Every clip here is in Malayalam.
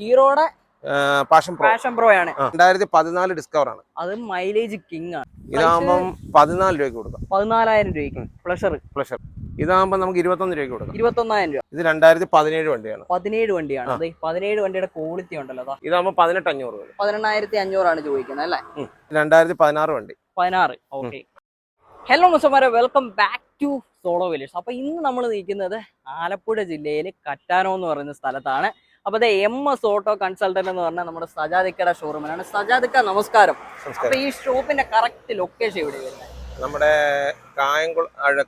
ഹീറോയുടെ പാഷൻ പ്രോ. പാഷൻ പ്രോ ആണ്. രണ്ടായിരത്തി പതിനാല് ഡിസ്കവർ ആണ് അത് മൈലേജ് കിങ് ആണ്. ഇതാകുമ്പം പതിനാല് രൂപയ്ക്ക് കൊടുക്കാം. പതിനാലായിരം രൂപയ്ക്ക്. പ്ലഷർ പ്ലഷർ ഇതാകുമ്പോൾ നമുക്ക് ഇരുപത്തൊന്ന് രൂപയ്ക്ക് കൊടുക്കാം. ഇരുപത്തൊന്നായിരം രൂപ. ഇത് രണ്ടായിരത്തി പതിനേഴ് വണ്ടിയാണ്. പതിനേഴ് വണ്ടിയാണ്. അതെ പതിനേഴ് വണ്ടിയുടെ ക്വാളിറ്റി ഉണ്ടല്ലോ അതാ ഇതാകുമ്പോൾ പതിനെട്ട് അഞ്ഞൂറ് പതിനെണ്ണായിരത്തി അഞ്ഞൂറാണ് ചോദിക്കുന്നത് അല്ലേ? രണ്ടായിരത്തി പതിനാറ് വണ്ടി. പതിനാറ്. Okay hello മുസമാരെ welcome back to solo village അപ്പൊ ഇന്ന് നമ്മൾ നിൽക്കുന്നത് ആലപ്പുഴ ജില്ലയിലെ കറ്റാനോ എന്ന് പറയുന്ന സ്ഥലത്താണ്. അപ്പൊ അതെ എം എസ് ഓട്ടോ കൺസൾട്ടന്റ് എന്ന് പറഞ്ഞാൽ നമ്മുടെ സജാദിക്കയുടെ ഷോറൂമിലാണ് സജാദിക്ക നമസ്കാരം. അപ്പൊ ഈ ഷോപ്പിന്റെ കറക്റ്റ് ലൊക്കേഷൻ എവിടെ വരുന്നത് നമ്മുടെ കായംകുള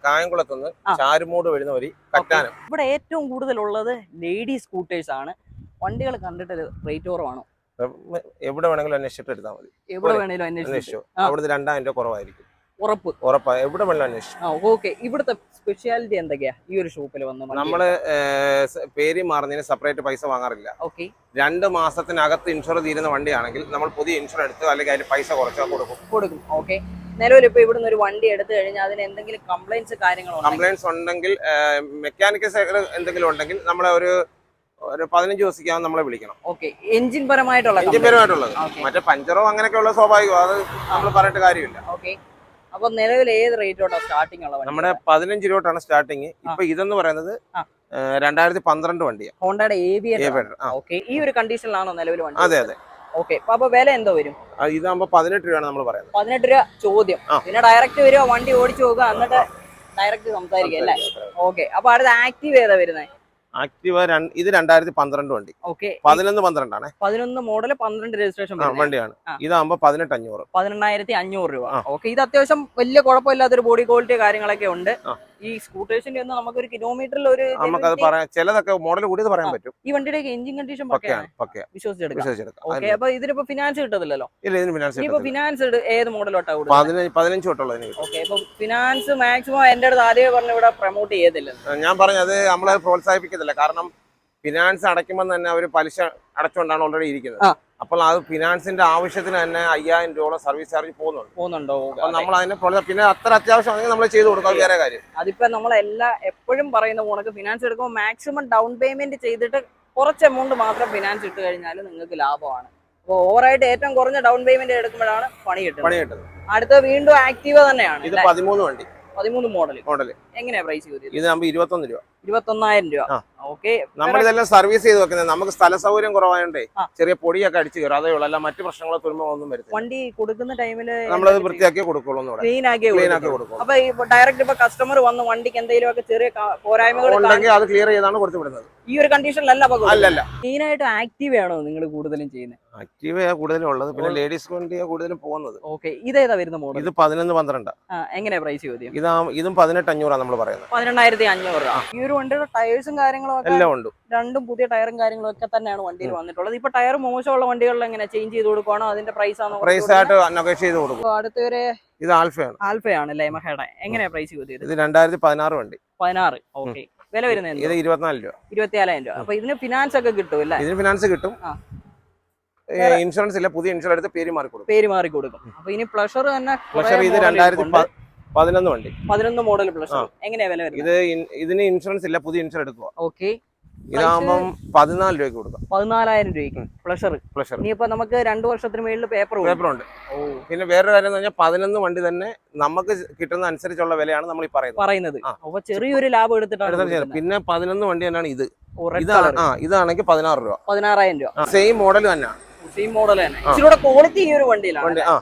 കായംകുളത്തുനിന്ന്. ചാരുമൂട് വരുന്ന വഴി കറ്റാനം. ഇവിടെ ഏറ്റവും കൂടുതൽ ഉള്ളത് ലേഡി സ്കൂട്ടേഴ്സ് ആണ്. വണ്ടികൾ കണ്ടിട്ട് റേറ്റ് കുറവാണോ? എവിടെ വേണമെങ്കിലും അന്വേഷിച്ചിട്ട് എടുത്താൽ മതി. എവിടെ വേണമെങ്കിലും അന്വേഷിച്ചു. അവിടുന്ന് രണ്ടായിരം രൂപ കുറവായിരിക്കും. ഉറപ്പ്. ഉറപ്പാ. എവിടെ അന്വേഷിച്ചു. ആ ഓക്കെ. ഇവിടുത്തെ സ്പെഷ്യാലിറ്റി എന്തൊക്കെയാ? ഈ ഒരു ഷോപ്പിൽ വന്ന് നമ്മൾ പേര് മാറുന്നതിന് സെപ്പറേറ്റ് പൈസ വാങ്ങാറില്ല. ഓക്കെ. രണ്ട് മാസത്തിനകത്ത് ഇൻഷുർ തീരുന്ന വണ്ടിയാണെങ്കിൽ നമ്മൾ പുതിയ ഇൻഷുർ എടുത്ത് അല്ലെങ്കിൽ അതിന് പൈസ കുറച്ച് കൊടുക്കും. കൊടുക്കും. ഓക്കെ. നിലവിൽ ഇപ്പൊ ഇവിടുന്ന് ഒരു വണ്ടി എടുത്തു കഴിഞ്ഞാൽ അതിന് എന്തെങ്കിലും കംപ്ലൈൻസ് കാര്യങ്ങളോ കംപ്ലൈൻസ് ഉണ്ടെങ്കിൽ മെക്കാനിക്കൽ എന്തെങ്കിലും ഉണ്ടെങ്കിൽ നമ്മളെ ഒരു ഒരു പതിനഞ്ച് ദിവസിക്കാവും നമ്മളെ വിളിക്കണം. ഓക്കെ. എഞ്ചിൻ പരമായിട്ടുള്ള എഞ്ചിൻ പരമായിട്ടുള്ളത്. മറ്റേ പഞ്ചറോ അങ്ങനെയൊക്കെ ഉള്ള സ്വാഭാവികം. അത് നമ്മൾ പറഞ്ഞിട്ട് കാര്യമില്ല. ഓക്കെ. അപ്പൊ നിലവിൽ ഏത് റേറ്റോട്ടാ സ്റ്റാർട്ടിംഗ് ഉള്ളത് നമ്മുടെ പതിനഞ്ച് രൂപട്ടാണ് സ്റ്റാർട്ടിങ് ഇപ്പൊ ഇതെന്ന് പറയുന്നത് രണ്ടായിരത്തി പന്ത്രണ്ട് വണ്ടിയാണ് ഹോണ്ടയുടെ. ഓക്കെ ഈ ഒരു കണ്ടീഷനിലാണോ നിലവിൽ വണ്ടി അതെ അതെ. ഓക്കെ അപ്പൊ വില എന്തോ വരും? ഇതാകുമ്പോ പതിനെട്ട് രൂപയാണ് നമ്മൾ പറയുന്നത്. പതിനെട്ട് രൂപ ചോദ്യം. പിന്നെ ഡയറക്റ്റ് വരിക വണ്ടി ഓടിച്ചു പോകുക എന്നിട്ട് ഡയറക്റ്റ് സംസാരിക്കുക അല്ലേ? ഓക്കെ അപ്പൊ അടുത്ത ആക്റ്റീവ് ഏതാ വരുന്നത്? ആക്റ്റീവ രണ്ട് ഇത് രണ്ടായിരത്തി പന്ത്രണ്ട് വണ്ടി. ഓക്കെ. പതിനൊന്ന് പന്ത്രണ്ടാണ്. പതിനൊന്ന് മോഡൽ പന്ത്രണ്ട് രജിസ്ട്രേഷൻ വണ്ടിയാണ്. ഇതാകുമ്പോ പതിനെട്ട് അഞ്ഞൂറ് പതിനെണ്ണായിരത്തി അഞ്ഞൂറ് രൂപ. ഓക്കെ ഇത് അത്യാവശ്യം വലിയ കുഴപ്പമില്ലാത്തൊരു ബോഡി ക്വാളിറ്റി കാര്യങ്ങളൊക്കെ ഉണ്ട്. ഈ സ്കൂട്ടേഴ്സിന്റെ ഒന്നും നമുക്ക് ഒരു കിലോമീറ്ററിൽ ഒരു നമുക്കത് പറയാം ചിലതൊക്കെ മോഡൽ കൂടിയത് പറയാൻ പറ്റും. ഈ വണ്ടിയുടെ എഞ്ചിൻ കണ്ടീഷൻ വിശ്വസിച്ചെടുക്കാം. അപ്പൊ ഇതിനിപ്പോ ഫിനാൻസ് കിട്ടത്തില്ലല്ലോ? ഇതിന് ഫിനാൻസ് ഏത് മോഡലോട്ടാ പതിനഞ്ച് തൊട്ടുള്ളത് ഓക്കെ ഇപ്പൊ ഫിനാൻസ് മാക്സിമം എന്റെ അടുത്ത് ആദ്യമേ പറഞ്ഞ ഇവിടെ പ്രൊമോട്ട് ചെയ്തില്ല ഞാൻ പറഞ്ഞത് നമ്മളെ പ്രോത്സാഹിപ്പിക്കത്തില്ല. കാരണം ഫിനാൻസ് അടയ്ക്കുമ്പോൾ തന്നെ അവർ പലിശ അടച്ചുകൊണ്ടാണ് ഓൾറെഡി ഇരിക്കുന്നത്. അപ്പോൾ അത് ഫിനാൻസിന്റെ ആവശ്യത്തിന് തന്നെ അയ്യായിരം രൂപ സർവീസ് ചാർജ് പോകുന്നുണ്ട്. പോകുന്നുണ്ടോ? അപ്പോൾ നമ്മൾ അതിനെ പോലെ പിന്നെ അത്ര അത്യാവശ്യമാണെങ്കിൽ നമ്മൾ ചെയ്ത് കൊടുക്കാം വേറെ കാര്യം. അതിപ്പോ നമ്മൾ എല്ലാ എപ്പോഴും പറയുന്ന ഫോണൊക്കെ ഫിനാൻസ് എടുക്കുമ്പോൾ മാക്സിമം ഡൗൺ പേയ്മെന്റ് ചെയ്തിട്ട് കുറച്ച് എമൗണ്ട് മാത്രം ഫിനാൻസ് ഇട്ട് കഴിഞ്ഞാൽ നിങ്ങൾക്ക് ലാഭമാണ്. അപ്പോൾ ഓവറായിട്ട് ഏറ്റവും കുറഞ്ഞ ഡൗൺ പേയ്മെന്റ് എടുക്കുമ്പോഴാണ് പണി കിട്ടുന്നത്. പണി കിട്ടുന്നത്. അടുത്ത വീണ്ടും ആക്റ്റീവ തന്നെയാണ് ഇത്? പതിമൂന്ന് വണ്ടി. പതിമൂന്ന് മോഡൽ മോഡൽ എങ്ങനെയാ പ്രൈസ് ഇത് നമ്മൾ ഇരുപത്തൊന്ന് രൂപ. ഇരുപത്തൊന്നായിരം രൂപ. ഓക്കെ നമ്മളിതെല്ലാം സർവീസ് ചെയ്ത് വെക്കുന്നത് നമുക്ക് സ്ഥല സൗകര്യം കുറവായോണ്ടേ ചെറിയ പൊടിയൊക്കെ അടിച്ച് കയറും അതേ ഉള്ളൂ. അല്ല മറ്റു പ്രശ്നങ്ങളോ തുരുമ്പോ ഒന്നും വരും വണ്ടി കൊടുക്കുന്ന ടൈമിൽ നമ്മളത് വൃത്തിയാക്കി കൊടുക്കുള്ളൂ ക്ലീൻ ആക്കി ക്ലീൻ ആക്കി കൊടുക്കും അപ്പൊ ഈ ഡയറക്റ്റ് ഇപ്പൊ കസ്റ്റമർ വന്ന് വണ്ടിക്ക് എന്തെങ്കിലും ഒക്കെ ചെറിയ പോരായ്മകൾ ഉണ്ടെങ്കിൽ അത് ക്ലിയർ ചെയ്താണ് കൊടുത്തു വിടുന്നത്. ഈ ഒരു കണ്ടീഷനിലല്ല മെയിനായിട്ട് അല്ലല്ല. മെയിൻ ആയിട്ട് ആക്റ്റീവ് ആണോ നിങ്ങൾ കൂടുതലും ചെയ്യുന്നത് ആക്റ്റീവയാണ് കൂടുതലും ഉള്ളത്. പിന്നെ ലേഡീസ് വണ്ടിയാണ് കൂടുതലും പോകുന്നത്. ഓക്കെ ഇതേതാ വരുന്ന മോഡൽ ഇത് പതിനൊന്ന് പന്ത്രണ്ട്. എങ്ങനെയാ പ്രൈസ് ചോദ്യം? ഇതാ ഇതും പതിനെട്ട് അഞ്ഞൂറാണ് നമ്മൾ പറയുന്നത്. പതിനെണ്ണായിരത്തി അഞ്ഞൂറ് ഈ ഒരു വണ്ടിയുടെ ടയേഴ്സും കാര്യങ്ങളും എല്ലാം ഉണ്ട്. രണ്ടും പുതിയ ടയറും കാര്യങ്ങളും ഒക്കെ തന്നെയാണ് വണ്ടിയിൽ വന്നിട്ടുള്ളത്. ഇപ്പൊ ടയർ മോശമുള്ള വണ്ടികളിൽ എങ്ങനെ ചേഞ്ച് ചെയ്ത് കൊടുക്കുവാണോ? അതിന്റെ പ്രൈസ് ആണോ പ്രൈസ് ആയിട്ട് ചെയ്ത് കൊടുക്കും. അടുത്തൊരു ഇത് ആൽഫയാണ്. ആൽഫയാണ് അല്ലേ മഹയുടെ എങ്ങനെയാ പ്രൈസ് ചോദ്യം ഇത് രണ്ടായിരത്തി പതിനാറ് വണ്ടി. പതിനാറ്. ഓക്കെ വില വരുന്നത് ഇത് ഇരുപത്തിനാല് രൂപ. ഇരുപത്തിനാലായിരം രൂപ. അപ്പൊ ഇതിന് ഫിനാൻസ് ഒക്കെ കിട്ടും അല്ലേ? ഇതിന് ഫിനാൻസ് കിട്ടും. ഇൻഷുറൻസ് ഇല്ല. പുതിയ ഇൻഷുറൻസ് എടുത്ത് പേര് മാറി കൊടുക്കും പേര് മാറി കൊടുക്കും അപ്പൊ ഇനി പ്ലഷർ തന്നെ പ്ലഷർ ഇത് രണ്ടായിരത്തി. പതിനൊന്ന് വണ്ടി. പതിനൊന്ന് മോഡൽ പ്ലഷർ എങ്ങനെയാ വില ഇത് ഇതിന് ഇൻഷുറൻസ് ഇല്ല പുതിയ ഇൻഷുറൻസ് എടുക്കുക ഓക്കെ ഇതാകുമ്പം പതിനാല് രൂപയ്ക്ക് കൊടുക്കാം. പതിനാലായിരം രൂപയ്ക്ക്. പ്ലഷർ പ്ലഷർ ഇനിയിപ്പോ നമുക്ക് രണ്ടു വർഷത്തിന് മേളിൽ പേപ്പർ പേപ്പർ ഉണ്ട്. പിന്നെ വേറൊരു കാര്യം എന്ന് പറഞ്ഞാൽ പതിനൊന്ന് വണ്ടി തന്നെ നമുക്ക് കിട്ടുന്ന അനുസരിച്ചുള്ള വിലയാണ് നമ്മൾ ഈ പറയുന്നത്. പറയുന്നത്. അപ്പൊ ചെറിയൊരു ലാഭം എടുത്തിട്ടാണ് പിന്നെ പതിനൊന്ന് വണ്ടി തന്നെയാണ് ഇത്. ഇതാണ് ആ ഇതാണെങ്കിൽ പതിനാറ് രൂപ. പതിനാറായിരം രൂപ. സെയിം മോഡൽ തന്നെയാണ്. സെയിം മോഡൽ തന്നെ. ക്വാളിറ്റി ഈ ഒരു വണ്ടിയിലാണ്. വണ്ടി ആ.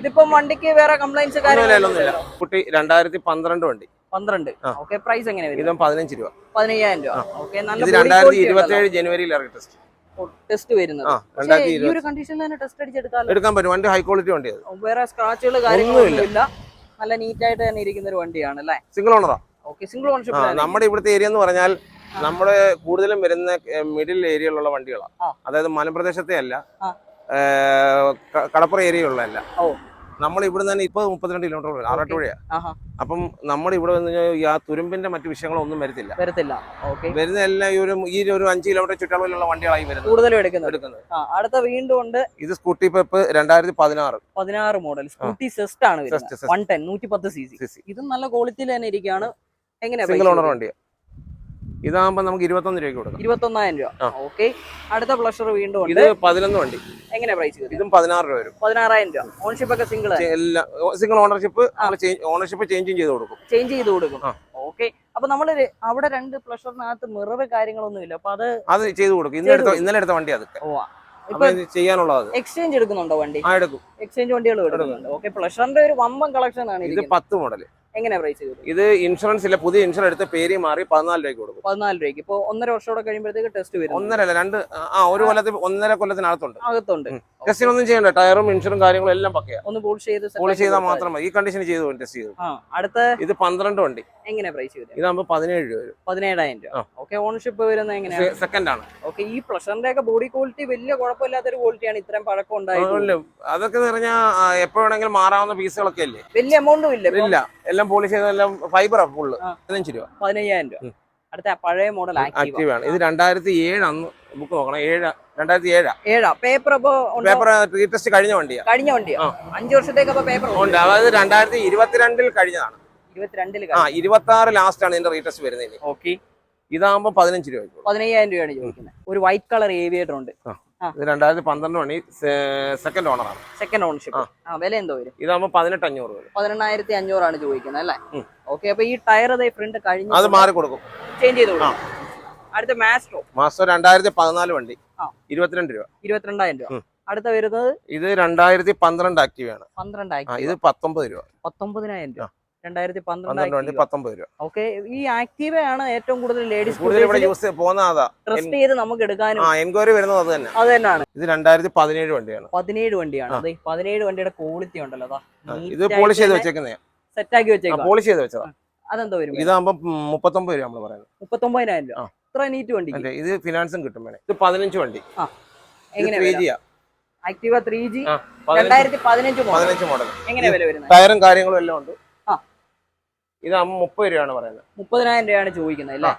ഇതിപ്പം വണ്ടിക്ക് വേറെ കംപ്ലൈൻസ് കാര്യങ്ങളൊന്നുമില്ല കുട്ടി രണ്ടായിരത്തി പന്ത്രണ്ട് വണ്ടി. പന്ത്രണ്ട്. ഓക്കെ പ്രൈസ് എങ്ങനെ വരും? ഇതും പതിനഞ്ച് രൂപ. പതിനയ്യായിരം രൂപ. ഓക്കെ നല്ല രണ്ടായിരത്തി ഇരുപത്തി ഏഴ് ജനുവരിയിൽ ഇറക്കി ടെസ്റ്റ് ടെസ്റ്റ് വരുന്നത്. ആ പക്ഷേ രണ്ടായിരത്തി ഈ ഇരുപത് ഒരു കണ്ടീഷനിൽ തന്നെ ടെസ്റ്റ് അടിച്ചെടുത്താൽ എടുക്കാൻ പറ്റും. വണ്ടി ഹൈ ക്വാളിറ്റി വണ്ടി വേറെ സ്ക്രാച്ചുകൾ കാര്യങ്ങളൊന്നും ഇല്ല. നല്ല നീറ്റ് ആയിട്ട് തന്നെ ഇരിക്കുന്ന ഒരു വണ്ടിയാണ് അല്ലേ? സിംഗിൾ ഓണറാ ഓക്കെ സിംഗിൾ നമ്മുടെ ഇവിടുത്തെ ഏരിയ എന്ന് പറഞ്ഞാൽ നമ്മുടെ കൂടുതലും വരുന്ന മിഡിൽ ഏരിയയിലുള്ള വണ്ടികളാണ് അതായത് മലപ്രദേശത്തെ അല്ല. കടപ്പുറ ഏരിയയിലുള്ളതല്ല നമ്മൾ ഇവിടെ നിന്ന് തന്നെ ഇപ്പൊ മുപ്പത്തിരണ്ട് കിലോമീറ്റർ ആറാട്ടുപുഴയാ. അപ്പം നമ്മൾ ഇവിടെ വന്നു കഴിഞ്ഞാൽ ആ തുരുമ്പിന്റെ മറ്റു വിഷയങ്ങളൊന്നും വരത്തില്ല. വരത്തില്ല. ഓക്കെ വരുന്ന എല്ലാം ഈ ഒരു ഈ ഒരു അഞ്ച് കിലോമീറ്റർ ചുറ്റളവിലുള്ള വണ്ടികളായി വരുന്നത്. കൂടുതലും എടുക്കുന്നത്. എടുക്കുന്നത്. അടുത്ത വീണ്ടും ഉണ്ട്. ഇത് സ്കൂട്ടി പെപ്പ് രണ്ടായിരത്തി പതിനാറ് പതിനാറ് മോഡൽ സ്കൂട്ടി സെസ്റ്റ് ആണ്. വൺ ടെൻ നൂറ്റി പത്ത് സി സി. ഇതും നല്ല ക്വാളിറ്റിയിൽ തന്നെ ഇരിക്കുകയാണ്. എങ്ങനെയാ സിംഗിൾ ഓണർ വരുന്നത്? വണ്ടിയാ ഇതാകുമ്പോൾ നമുക്ക് ഇരുപത്തൊന്ന് രൂപ കൊടുക്കാം. ഇരുപത്തൊന്നായിരം രൂപ. ഓക്കെ. അടുത്ത പ്ലഷർ വീണ്ടും ഇത് പതിനൊന്ന് വണ്ടി. എങ്ങനെ പ്രൈസ് ഇതും പതിനാറ് രൂപ വരും. പതിനാറായിരം രൂപ. ഓണർഷിപ്പ് ഒക്കെ സിംഗിൾ എല്ലാം സിംഗിൾ ഓണർഷിപ്പ് ഓണർഷിപ്പ് ചേഞ്ചും ചെയ്ത് കൊടുക്കും. ചേഞ്ച് ചെയ്ത് കൊടുക്കും. ഓക്കെ. അപ്പൊ നമ്മൾ അവിടെ രണ്ട് പ്ലഷറിനകത്ത് മിറർ കാര്യങ്ങളൊന്നും ഇല്ല. അപ്പൊ അത് അത് ചെയ്ത് കൊടുക്കും. ഇന്നലെ എടുത്ത ഇന്നലെ എടുത്ത വണ്ടി അത്. ചെയ്യാനുള്ളത്. എക്സ്ചേഞ്ച് എടുക്കുന്നുണ്ടോ വണ്ടി? ആ എടുക്കും. എക്സ്ചേഞ്ച് വണ്ടികൾ എടുക്കുന്നുണ്ട്. ഓക്കെ. പ്ലഷറിന്റെ ഒരു വമ്പൻ കളക്ഷൻ ആണ് ഇത്. പത്ത് മോഡൽ പ്രൈസ് ഇത് ഇൻഷുറൻസ് ഇല്ല പുതിയ ഇൻഷുറൻസ് എടുത്ത് പേര് മാറി പതിനാല് രൂപയ്ക്ക് കൊടുക്കും. പതിനാല് രൂപയ്ക്ക്. ഇപ്പൊ ഒന്നര വർഷത്തോടെ കഴിയുമ്പോഴത്തേക്ക് ടെസ്റ്റ് വരും. ഒന്നര അല്ല രണ്ട് ആ ഒരു കൊല്ലത്തിൽ ഒന്നര കൊല്ലത്തിനകത്തുണ്ട്. അകത്തുണ്ട്. ഉം. ഒന്നും ചെയ്യണ്ട. ടയറും ഇൻഷുറും കാര്യങ്ങളും എല്ലാം പക്കയാ. ഒന്ന് പോളിഷ് ചെയ്ത് പോളിഷ് ചെയ്താൽ മാത്രം മതി. ഈ കണ്ടീഷൻ ചെയ്തു ടെസ്റ്റ് ചെയ്തു. അടുത്ത ഇത് പന്ത്രണ്ട് വണ്ടി. എങ്ങനെ പ്രൈസ് ചെയ്തത് ഇതാകുമ്പോൾ പതിനേഴ് രൂപ വരും. പതിനേഴായിരം രൂപ. ഓക്കെ ഓണർഷിപ്പ് വരുന്നത് എങ്ങനെയാണ്? സെക്കൻഡ് ആണ്. ഓക്കെ ഈ പ്ലഷറിന്റെ ഒക്കെ ബോഡി ക്വാളിറ്റി വലിയ കുഴപ്പമില്ലാത്ത ഒരു ക്വാളിറ്റിയാണ് ഇത്രയും പഴക്കം ഉണ്ടായത് അതുകൊണ്ട് അതൊക്കെ നിറഞ്ഞ പറഞ്ഞാൽ എപ്പോ വേണമെങ്കിലും മാറാവുന്ന പീസുകളൊക്കെ അല്ലേ വലിയ എമൗണ്ടും ഇല്ല. ഇല്ല. എല്ലാം പോളിഷ് ചെയ്തെല്ലാം ഫൈബറാ ഫുള്ള്. പതിനഞ്ച് രൂപ. പതിനയ്യായിരം രൂപ. അടുത്ത പഴയ മോഡൽ ആക്റ്റീവ് ആക്റ്റീവ് ആണ്. ഇത് രണ്ടായിരത്തി ഏഴ് അന്ന് ബുക്ക് നോക്കണം. ഏഴ് രണ്ടായിരത്തി ഏഴാ. ഏഴാ. പേപ്പർ അപ്പൊ? പേപ്പർ റീടെസ്റ്റ് കഴിഞ്ഞ വണ്ടിയാ. കഴിഞ്ഞ വണ്ടിയാ. അഞ്ചു വർഷത്തേക്ക് അപ്പൊ പേപ്പർ ഉണ്ട്. അതായത് രണ്ടായിരത്തി ഇരുപത്തിരണ്ടിൽ കഴിഞ്ഞതാണ്. ഇരുപത്തിരണ്ടിൽ ആ ഇരുപത്തി ആറ് ലാസ്റ്റ് ആണ് ഇതിന്റെ റീടെസ്റ്റ് വരുന്നത് ഓക്കെ. ഇതാകുമ്പോ പതിനഞ്ച് രൂപ പതിനയ്യായിരം രൂപയാണ് ചോദിക്കുന്നത്. ഒരു വൈറ്റ് കളർ ഏവിയേറ്റർ ഉണ്ട്. ഇത് രണ്ടായിരത്തി പന്ത്രണ്ട് മണി സെക്കൻഡ് ഓണറാണ് സെക്കൻഡ് ഓണർഷിപ്പ് ആ. വില എന്തോ വരും? ഇതാകുമ്പോൾ പതിനെട്ട് അഞ്ഞൂറ് വരും. പതിനെണ്ണായിരത്തി അഞ്ഞൂറാണ് ചോദിക്കുന്നത് അല്ലേ. ഓക്കെ അപ്പൊ ഈ ടയർ ഫ്രണ്ട് കഴിഞ്ഞു അത് മാറി കൊടുക്കും ചേഞ്ച് ചെയ്ത് കൊടുക്കും. അടുത്ത മാസ്റ്റോ മാസ്റ്റോ രണ്ടായിരത്തി പതിനാല് വണ്ടി. ഇരുപത്തിരണ്ട് രൂപ. ഇരുപത്തിരണ്ടായിരം രൂപ. അടുത്ത വരുന്നത്? ഇത് രണ്ടായിരത്തി പന്ത്രണ്ട് ആക്റ്റീവ് ആണ്. പന്ത്രണ്ട് ഇത് പത്തൊമ്പത് രൂപ. പത്തൊമ്പതിനായിരം രൂപ. രണ്ടായിരത്തി പന്ത്രണ്ട് പത്തൊമ്പത് രൂപ. ഓക്കെ. ഈ ആക്റ്റീവ ആണ് ഏറ്റവും കൂടുതൽ ലേഡീസ് കൂടുതൽ ഇവിടെ യൂസ് ട്രസ്റ്റ് ചെയ്ത് നമുക്ക് എടുക്കാനും. എൻക്വയറി വരുന്നത് അത് തന്നെ. അത് തന്നെയാണ്. ഇത് രണ്ടായിരത്തി പതിനേഴ് വണ്ടിയാണ്. പതിനേഴ് വണ്ടിയാണ്. അതെ പതിനേഴ് വണ്ടിയുടെ ക്വാളിറ്റി ഉണ്ടല്ലോ അതാ ഇത് പോളിഷ് ചെയ്ത് വെച്ചേക്കുന്നതാ. സെറ്റ് ആക്കി വെച്ചേക്കാം പോളിഷ് ചെയ്ത് വെച്ചതാ. അതെന്താ വരും? ഇതാകുമ്പോ മുപ്പത്തൊമ്പത് രൂപ നമ്മൾ പറയുന്നത്. മുപ്പത്തൊമ്പതിനായിരം രൂപ. ഇത്ര നീറ്റ് വണ്ടി ഇത് ഫിനാൻസും കിട്ടും വേണേ ഇത് പതിനഞ്ച് വണ്ടി. ആക്റ്റീവ ത്രീ ജി രണ്ടായിരത്തി പതിനഞ്ച് മോഡൽ എങ്ങനെ വില വരുന്നത്? ടയറും കാര്യങ്ങളും എല്ലാം ഉണ്ട്. ഇത് മുപ്പത് രൂപയാണ് പറയുന്നത്. മുപ്പതിനായിരം രൂപയാണ് ചോദിക്കുന്നത് അല്ലേ?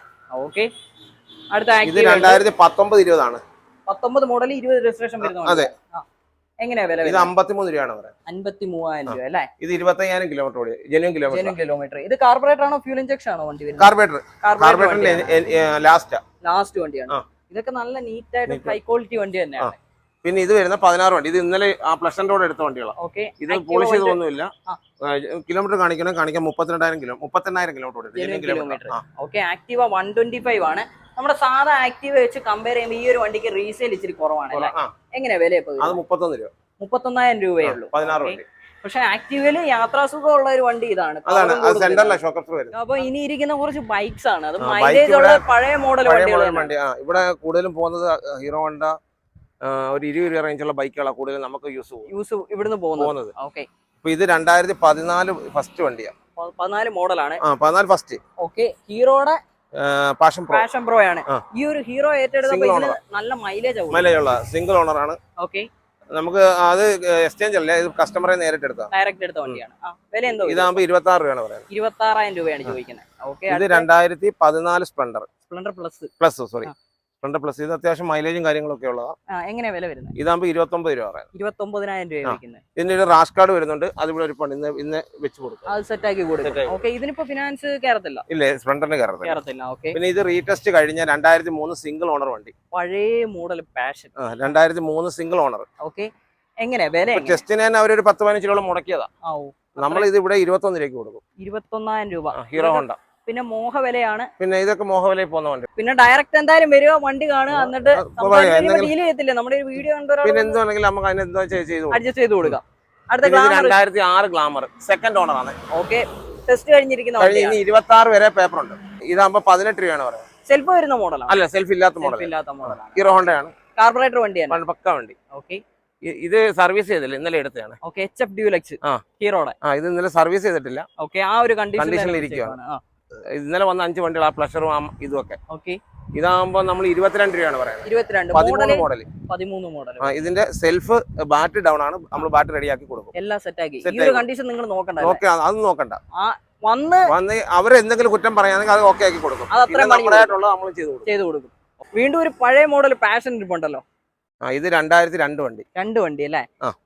ഓക്കെ. അടുത്ത ഇത് രണ്ടായിരത്തി പത്തൊമ്പത് ഇരുപതാണ്. പത്തൊമ്പത് മോഡൽ ഇരുപത് രജിസ്ട്രേഷൻ വരുന്നത് അതെ. എങ്ങനെയാ വില ഇത് അമ്പത്തിമൂന്ന് രൂപയാണ് പറയുന്നത്. അൻപത്തി മൂവായിരം രൂപ അല്ലേ? ഇത് ഇരുപത്തയ്യായിരം കിലോമീറ്റർ ഓടി ജെന്യൂൻ കിലോമീറ്റർ ഇത് കാർബറേറ്റർ ആണോ ഫ്യൂൽ ഇഞ്ചക്ഷൻ ആണോ വണ്ടി വരുന്നത്? കാർബറേറ്റർ കാർബേറ്ററിന്റെ ലാസ്റ്റാ ലാസ്റ്റ് വണ്ടിയാണ്. ഇതൊക്കെ നല്ല നീറ്റ് ആയിട്ട് ഹൈ ക്വാളിറ്റി വണ്ടി തന്നെയാണ്. പിന്നെ ഇത് വരുന്ന പതിനാറ് വണ്ടി. ഇത് ഇന്നലെ ആ പ്ലസ് റോഡ് എടുത്ത വണ്ടികളാണ് ഓക്കെ ഇത് പോളിഷ് ചെയ്തൊന്നുമില്ല. കിലോമീറ്റർ കാണിക്കണം. കാണിക്കാൻ മുപ്പത്തിരണ്ടായിരം കിലോ മുപ്പത്തെണ്ണായിരം കിലോമീറ്റർ ഓടി. Kilometre okay Activa one twenty five ആണ്. നമ്മുടെ സാധാ ആക്റ്റീവ് വെച്ച് കമ്പയർ ചെയ്യുമ്പോൾ ഈ ഒരു വണ്ടിക്ക് റീസെയിൽ ഇച്ചിരി കുറവാണ് എങ്ങനെയാ വില ഇപ്പൊ മുപ്പത്തൊന്ന് രൂപ. മുപ്പത്തൊന്നായിരം രൂപയേ ഉള്ളൂ. പക്ഷെ ആക്റ്റീവയിൽ യാത്രാസുഖമുള്ള ഒരു വണ്ടി ഇതാണ്. കൂടുതൽ അപ്പൊ ഇനി ഇരിക്കുന്ന കുറച്ച് ബൈക്സ് ആണ്. അത് മൈലേജ് ഉള്ള പഴയ മോഡൽ പഴയ വണ്ടി. ഇവിടെ കൂടുതലും പോകുന്നത് ഹീറോ വണ്ട ഒരു ഇരുപത് രൂപ റേഞ്ചുള്ള ബൈക്കുകളാണ് കൂടുതലും നമുക്ക് യൂസ് യൂസ് ഇവിടുന്ന് പോകുന്നത്. ഓക്കെ ഇപ്പൊ ഇത് രണ്ടായിരത്തി പതിനാല് ഫസ്റ്റ് വണ്ടിയാണ് പതിനാല് മോഡലാണ് പതിനാല് ഫസ്റ്റ് ഓക്കെ ഹീറോയുടെ പാഷൻ പ്രോ പാഷൻ പ്രോ ആണ്. ഈ ഒരു ഹീറോ ഏറ്റെടുത്തപ്പോ ഇതിന് നല്ല മൈലേജ് ആവും. മൈലേജുള്ള സിംഗിൾ ഓണർ ആണ്. ഓക്കെ നമുക്ക് അത് എക്സ്ചേഞ്ച് അല്ല? ഇത് കസ്റ്റമറെ നേരിട്ട് എടുക്കാം ഡയറക്റ്റ് എടുത്ത വണ്ടിയാണ്. വില എന്തോ ഇതാകുമ്പോൾ ഇരുപത്തി ആറ് രൂപയാണ് പറയുന്നത്. ഇരുപത്തി ആറായിരം രൂപയാണ് ചോദിക്കുന്നത്. ഓക്കെ ഇത് രണ്ടായിരത്തി പതിനാല് Splendor Splendor plus plus sorry Splendor plus ഇത് അത്യാവശ്യം മൈലേജും കാര്യങ്ങളൊക്കെ ഉള്ളതാണ് എങ്ങനെയാ വില വരുന്നത്? ഇതാകുമ്പോൾ ഇരുപത്തൊമ്പത് രൂപ രൂപ ഇതിന്റെ ഒരു റാഷ് കാർഡ് വരുന്നുണ്ട്. അതിവിടെ ഒരു പണി ഇന്ന് ഇന്ന് വെച്ച് കൊടുക്കും. അത് സെറ്റ് ആക്കി കൊടുക്കും. Set ഓക്കെ ഇതിനിപ്പോ ഫിനാൻസ് കയറത്തില്ല ഇല്ലേ സ്പ്ലണ്ടറിന് കയറത്തില്ല ഓക്കെ പിന്നെ ഇത് റീടെസ്റ്റ് കഴിഞ്ഞ രണ്ടായിരത്തി മൂന്ന് സിംഗിൾ ഓണർ വണ്ടി. പഴയ മോഡൽ പാഷൻ രണ്ടായിരത്തി മൂന്ന് സിംഗിൾ ഓണർ ഓക്കെ എങ്ങനെയാ? വില എങ്ങനെയാ? ടെസ്റ്റിന് തന്നെ അവരൊരു പത്ത് പതിനഞ്ച് രൂപ മുടക്കിയതാ നമ്മൾ ഇത് ഇവിടെ ഇരുപത്തൊന്നിലേക്ക് കൊടുക്കും. ഇരുപത്തൊന്നായിരം രൂപ. Hero Honda. പിന്നെ മോഹവിലയാണ്. പിന്നെ ഇതൊക്കെ മോഹവിലയിൽ പോകുന്ന വണ്ടി. പിന്നെ ഡയറക്റ്റ് എന്തായാലും വരിക വണ്ടി കാണുക. എന്നിട്ട് ഡീൽ ചെയ്യത്തില്ലേ. നമ്മുടെ ഒരു വീഡിയോ പിന്നെ നമുക്ക് അതിന് എന്തോ ചെയ്ത് അഡ്ജസ്റ്റ് ചെയ്ത് കൊടുക്കാം. അടുത്ത ഇത് ഗ്ലാമർ രണ്ടായിരത്തി ആറ് ഗ്ലാമർ സെക്കൻഡ് ഓണർ ആണ്. ഓക്കെ ടെസ്റ്റ് കഴിഞ്ഞിരിക്കുന്ന കഴിഞ്ഞ ഇനി ഇരുപത്തി ആറ് വരെ പേപ്പർ ഉണ്ട്. ഇതാകുമ്പോ പതിനെട്ട് രൂപയാണ് പറയുന്നത് സെൽഫ് വരുന്ന മോഡലാണ് അല്ല സെൽഫ് ഇല്ലാത്ത മോഡൽ ഇല്ലാത്ത മോഡലാണ് ഹീറോ ഹോണ്ടയാണ് കാർബറേറ്റർ വണ്ടിയാണ്. പക്ക വണ്ടി. ഓക്കെ ഇത് സർവീസ് ചെയ്തില്ല. ഇന്നലെ എടുത്തതാണ്. ഓക്കെ എച്ച് എഫ് ഡ്യൂലക്സ് ആ. ഹീറോടെ ആ ഇത് ഇന്നലെ സർവീസ് ചെയ്തിട്ടില്ല. ഓക്കെ ആ ഒരു കണ്ടീഷനിൽ ഇരിക്കുകയാണ്. ഇന്നലെ വന്ന അഞ്ച് വണ്ടികൾ ആ പ്ലഷറും ആ ഇതുമൊക്കെ ഓക്കെ. ഇതാകുമ്പോൾ നമ്മൾ ഇരുപത്തിരണ്ട് രൂപയാണ് പറയുന്നത്. ഇരുപത്തിരണ്ട്. പതിമൂന്ന് മോഡൽ പതിമൂന്ന് മോഡൽ ഇതിന്റെ സെൽഫ് ബാറ്ററി ഡൗൺ ആണ്. നമ്മൾ ബാറ്ററി റെഡിയാക്കി കൊടുക്കും. എല്ലാം സെറ്റ് ആക്കി. ഈ ഒരു കണ്ടീഷൻ നിങ്ങൾ നോക്കണ്ട നോക്കി അത് നോക്കണ്ട. വന്ന് വന്ന് അവർ എന്തെങ്കിലും കുറ്റം പറയാണെങ്കിൽ അത് ഓക്കെ ആക്കി കൊടുക്കും. നമ്മൾ ചെയ്തു കൊടുക്കും. വീണ്ടും ഒരു പഴയ മോഡൽ പാഷൻ ഇരിപ്പുണ്ടല്ലോ. ആ ഇത് രണ്ടായിരത്തി രണ്ട് വണ്ടി. രണ്ട് വണ്ടി അല്ലേ.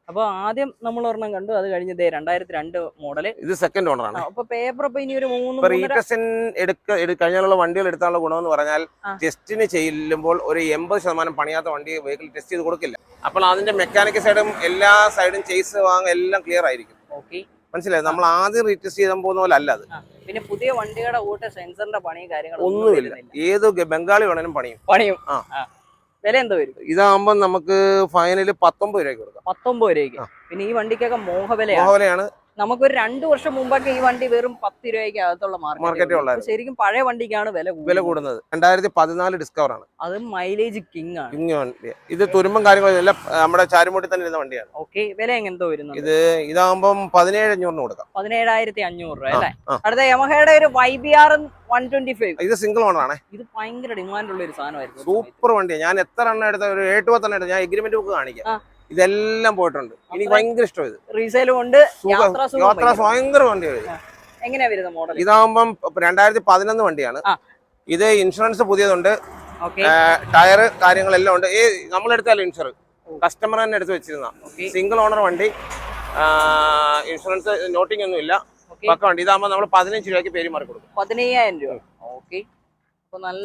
അപ്പൊ ആദ്യം നമ്മൾ ഒരെണ്ണം കണ്ടു അത് കഴിഞ്ഞ് ദേ രണ്ടായിരത്തി രണ്ട് മോഡൽ ഇത് സെക്കൻഡ് ഓണറാണ് അപ്പൊ പേപ്പർ ഇപ്പൊ ഇനി ഒരു മൂന്ന് റീടെസ്റ്റിൻ എടുക്ക എടു- കഴിഞ്ഞാലുള്ള വണ്ടികൾ എടുത്താനുള്ള ഗുണമെന്ന് പറഞ്ഞാൽ. ടെസ്റ്റിന് ചെല്ലുമ്പോൾ ഒരു എൺപത് ശതമാനം പണിയാത്ത വണ്ടി വെഹിക്കിൾ ടെസ്റ്റ് ചെയ്ത് കൊടുക്കില്ല. അപ്പോൾ അതിന്റെ മെക്കാനിക്കൽ സൈഡും എല്ലാ സൈഡും ചെയ്സ് വാങ്ങ എല്ലാം ക്ലിയർ ആയിരിക്കും. ഓക്കെ മനസ്സിലായി? നമ്മൾ ആദ്യം റീടെസ്റ്റ് ചെയ്യാൻ പോകുന്ന പോലെ അല്ല അത്. പിന്നെ പുതിയ വണ്ടിയുടെ കൂട്ട സെൻസറിന്റെ പണിയും കാര്യങ്ങളും ഒന്നുമില്ല. ഏത് ബംഗാളി വേണേലും പണിയും. പണിയും. ആ. വില എന്താ വരും? ഇതാകുമ്പോൾ നമുക്ക് ഫൈനൽ പത്തൊമ്പത് രൂപയ്ക്ക് കൊടുക്കാം. പത്തൊമ്പത് രൂപയ്ക്ക്. പിന്നെ ഈ വണ്ടിക്കൊക്കെ മോഹവിലയാണ്. മോഹോലയാണ് നമുക്കൊരു രണ്ടു വർഷം മുമ്പൊക്കെ ഈ വണ്ടി വെറും പത്ത് രൂപയ്ക്ക് അകത്തുള്ള മാർക്കറ്റ് ശരിക്കും പഴയ വണ്ടിക്കാണ് വില വില കൂടുന്നത്. രണ്ടായിരത്തി പതിനാല് ഡിസ്കവർ ആണ്. അത് മൈലേജ് കിങ് ആണ്. കിങ് വണ്ടി ഇത് തുരുമ്പം കാര്യങ്ങളും എല്ലാം നമ്മുടെ ചാരുമൂട്ടി തന്നെ ഇരുന്ന വണ്ടിയാണ്. ഓക്കെ വില എങ്ങനെന്തോ വരുന്നത് ഇത് ഇതാകുമ്പം പതിനേഴ് അഞ്ഞൂറിന് കൊടുക്കാം. പതിനേഴായിരത്തി അഞ്ഞൂറ് രൂപ അല്ലേ? അടുത്ത യമഹയുടെ ഒരു Y B R one twenty five ഇത് സിംഗിൾ ഓണർ ആണ്. ഇത് ഭയങ്കര ഡിമാൻഡ് ഉള്ള ഒരു സാധനമായിരുന്നു. സൂപ്പർ വണ്ടിയാണ് ഞാൻ എത്ര എണ്ണം എടുത്ത ഒരു ഏട്ട് പത്തെണ്ണം എടുത്ത. ഞാൻ എഗ്രിമെന്റ് ബുക്ക് കാണിക്കാം. ഇതെല്ലാം പോയിട്ടുണ്ട്. എനിക്ക് ഭയങ്കര ഇഷ്ടം ഇത്. റീസെയിലും ഉണ്ട്. യാത്ര ഭയങ്കര വണ്ടിയാണ്. എങ്ങനെയാ വരുന്ന മോഡൽ ഇതാകുമ്പം രണ്ടായിരത്തി പതിനൊന്ന് വണ്ടിയാണ്. ഇത് ഇൻഷുറൻസ് പുതിയതുണ്ട്. ടയർ കാര്യങ്ങളെല്ലാം ഉണ്ട്. ഈ നമ്മളെടുത്താലും ഇൻഷുർ കസ്റ്റമർ തന്നെ എടുത്ത് വെച്ചിരുന്ന സിംഗിൾ ഓണർ വണ്ടി. ഇൻഷുറൻസ് നോട്ടിംഗ് ഒന്നും ഇല്ല പക്ക വണ്ടി. ഇതാകുമ്പോൾ നമ്മൾ പതിനഞ്ച് രൂപയ്ക്ക് പേര് മാറി കൊടുക്കും പതിനയ്യായിരം രൂപ. ഓക്കെ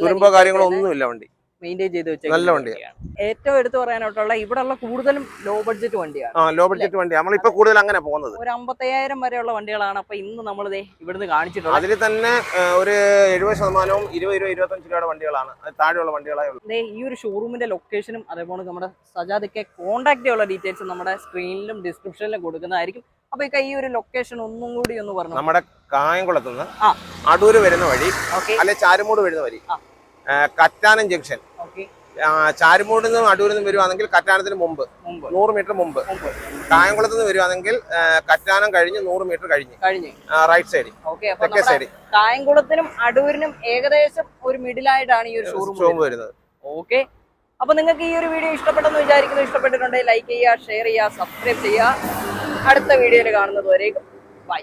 തുരുമ്പോ കാര്യങ്ങളോ ഒന്നുമില്ല വണ്ടി. മെയിന്റെയിൻ ചെയ്ത് വെച്ചാൽ നല്ല വണ്ടിയാണ്. ഏറ്റവും എടുത്തു പറയാനായിട്ടുള്ള ഇവിടെ ഉള്ള കൂടുതലും ലോ ബഡ്ജറ്റ് വണ്ടിയാണ്. ആ ലോ ബഡ്ജറ്റ് വണ്ടി നമ്മളിപ്പോ കൂടുതൽ അങ്ങനെ പോകുന്നത്. ഒരു അമ്പത്തയ്യായിരം വരെയുള്ള വണ്ടികളാണ് അപ്പൊ ഇന്ന് നമ്മൾ ഇവിടുന്ന് കാണിച്ചിട്ടുള്ളത്. അതിൽ തന്നെ ഒരു എഴുപത് ശതമാനവും ഇരുപത് രൂപ ഇരുപത്തഞ്ച് രൂപയുടെ വണ്ടികളാണ്. താഴെയുള്ള വണ്ടികളേ ഉള്ളൂ. ദേ ഈ ഒരു ഷോറൂമിന്റെ ലൊക്കേഷനും അതേപോലെ നമ്മുടെ സജാദൊക്കെ കോൺടാക്ട് ചെയ്യാനുള്ള ഡീറ്റെയിൽസ് നമ്മുടെ സ്ക്രീനിലും ഡിസ്ക്രിപ്ഷനിലും കൊടുക്കുന്നതായിരിക്കും. അപ്പൊ ഇക്ക ഈ ഒരു ലൊക്കേഷൻ ഒന്നും കൂടി ഒന്ന് പറഞ്ഞു? നമ്മുടെ കായംകുളത്ത് നിന്ന് ആ. അടൂര് വരുന്ന വഴി ഓക്കേ. അല്ലെ ചാരുമൂട് വരുന്ന വഴി കറ്റാനം ജംഗ്ഷൻ. ചാരുമൂടിൽ നിന്നും അടൂരിൽ നിന്നും വരുവാണെങ്കിൽ കറ്റാനത്തിന് മുമ്പ്. നൂറ് മീറ്റർ മുമ്പ്. കായംകുളത്ത് നിന്ന് വരുവാണെങ്കിൽ കറ്റാനം കഴിഞ്ഞ് നൂറ് മീറ്റർ കഴിഞ്ഞ്. റൈറ്റ് സൈഡിൽ തെക്കേ സൈഡ് സൈഡിൽ കായംകുളത്തിനും അടൂരിനും ഏകദേശം ഒരു മിഡിലായിട്ടാണ് ഈ ഒരു ഷോറൂം വരുന്നത്. ഓക്കെ. അപ്പൊ നിങ്ങൾക്ക് ഈ ഒരു വീഡിയോ ഇഷ്ടപ്പെട്ടെന്ന് വിചാരിക്കുന്നു. ഇഷ്ടപ്പെട്ടിട്ടുണ്ടെങ്കിൽ ലൈക്ക് ചെയ്യുക ഷെയർ ചെയ്യുക സബ്സ്ക്രൈബ് ചെയ്യുക. അടുത്ത വീഡിയോയിൽ കാണുന്നത് വരേക്കും. ബൈ